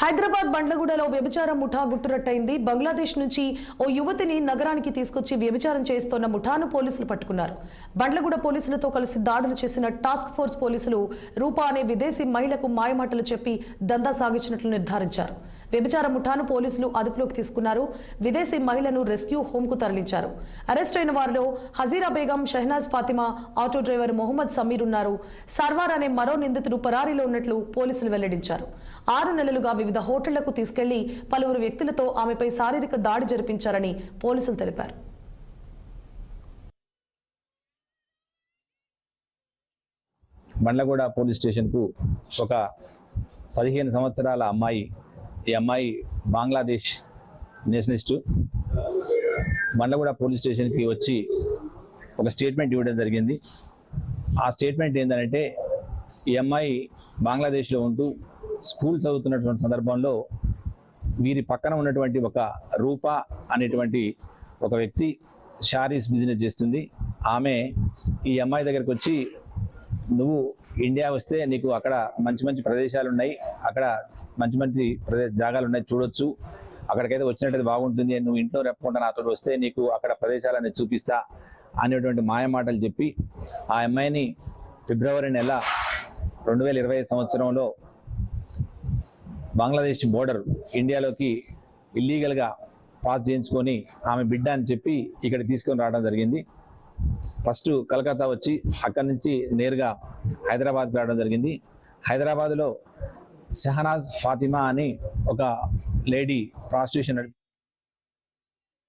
హైదరాబాద్ బండ్లగూడలో వ్యభిచార ముఠా గుట్టురట్టయింది బంగ్లాదేశ్ నుంచి ఓ యువతిని నగరానికి తీసుకొచ్చి వ్యభిచారం చేస్తోన్న ముఠాను పోలీసులు పట్టుకున్నారు. బండ్లగూడ పోలీసులతో కలిసి దాడులు చేసిన టాస్క్ ఫోర్స్ పోలీసులు రూపా అనే విదేశీ మహిళకు మాయమాటలు చెప్పి దందా సాగించినట్లు నిర్ధారించారు. వ్యభిచార ముఠాను పోలీసులు అదుపులోకి తీసుకున్నారు. విదేశీ మహిళను రెస్క్యూ హోంకు తరలించారు. అరెస్ట్ అయిన వారిలో హజీరా బేగం షెహనాజ్ ఫాతిమా ఆటో డ్రైవర్ మొహమ్మద్ సమీర్ ఉన్నారు. సర్వార్ అనే మరో నిందితుడు పరారీలో ఉన్నట్లు పోలీసులు వెల్లడించారు. ఆరు నెలలుగా వివిధ హోటళ్ళకు తీసుకెళ్ళి పలువురు వ్యక్తులతో ఆమెపై శారీరక దాడి జరిపించారని పోలీసులు తెలిపారు. బండ్లగూడ పోలీస్ స్టేషన్కు ఒక పదిహేను సంవత్సరాల అమ్మాయి ఈ అమ్మాయి బంగ్లాదేశ్ నేషనలిస్టు. బండ్లగూడ పోలీస్ స్టేషన్కి వచ్చి ఒక స్టేట్మెంట్ ఇవ్వడం జరిగింది. ఆ స్టేట్మెంట్ ఏంటంటే ఈ అమ్మాయి బంగ్లాదేశ్లో ఉంటూ స్కూల్ చదువుతున్నటువంటి సందర్భంలో వీరి పక్కన ఉన్నటువంటి ఒక రూప అనేటువంటి ఒక వ్యక్తి షారీస్ బిజినెస్ చేస్తుంది. ఆమె ఈ అమ్మాయి దగ్గరకు వచ్చి నువ్వు ఇండియా వస్తే నీకు అక్కడ మంచి మంచి ప్రదేశాలు ఉన్నాయి. అక్కడ మంచి మంచి ప్రదే జాగాలు ఉన్నాయి. చూడొచ్చు. అక్కడికైతే వచ్చినట్టయితే బాగుంటుంది. నువ్వు ఇంట్లో రెప్పకుండా నాతో వస్తే నీకు అక్కడ ప్రదేశాలన్నీ చూపిస్తా అనేటువంటి మాయ మాటలు చెప్పి ఆ అమ్మాయిని ఫిబ్రవరి నెల రెండు వేల ఇరవై సంవత్సరంలో బంగ్లాదేశ్ బోర్డర్ ఇండియాలోకి ఇల్లీగల్గా పాస్ చేయించుకొని ఆమె బిడ్డ అని చెప్పి ఇక్కడ తీసుకొని రావడం జరిగింది. ఫస్ట్ కలకత్తా వచ్చి అక్కడి నుంచి నేరుగా హైదరాబాద్కి రావడం జరిగింది. హైదరాబాద్లో షహనాజ్ ఫాతిమా అని ఒక లేడీ ప్రాస్టిట్యూషన్